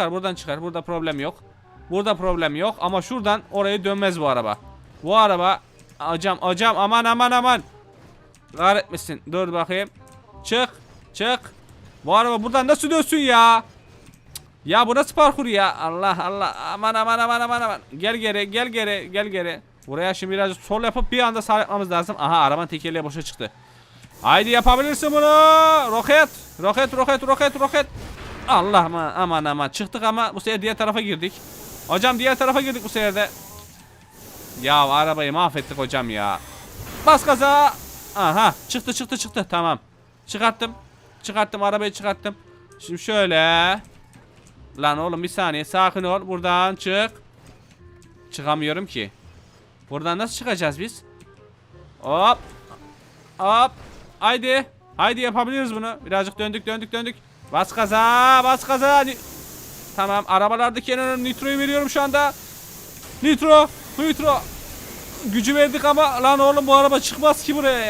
çıkar buradan çıkar. Burada problem yok. Burada problem yok ama şuradan oraya dönmez bu araba. Bu araba acam acam aman aman aman. Kahretmesin. Dur bakayım. Çık. Çık. Bu araba buradan nasıl dönsün ya? Ya bu nasıl parkur ya? Allah Allah. Aman aman aman aman aman. Gel geri gel geri gel geri. Buraya şimdi birazcık sol yapıp bir anda sağ yapmamız lazım. Aha arabanın tekerleği boşa çıktı. Haydi yapabilirsin bunu. Roket. Roket roket roket roket. Allah aman aman aman. Çıktık ama bu sefer diğer tarafa girdik. Hocam diğer tarafa girdik bu sefer de. Ya arabayı mahvettik hocam ya. Bas gaza. Aha çıktı çıktı çıktı tamam. Çıkarttım. Çıkarttım arabayı çıkarttım. Şimdi şöyle. Lan oğlum bir saniye sakin ol. Buradan çık. Çıkamıyorum ki. Buradan nasıl çıkacağız biz? Hop. Hop. Haydi. Haydi yapabiliriz bunu. Birazcık döndük döndük döndük. Bas gaza bas gaza. Tamam arabalardaki en önemli nitroyu veriyorum şu anda. Nitro. Nitro. Gücü verdik ama lan oğlum bu araba çıkmaz ki buraya ya.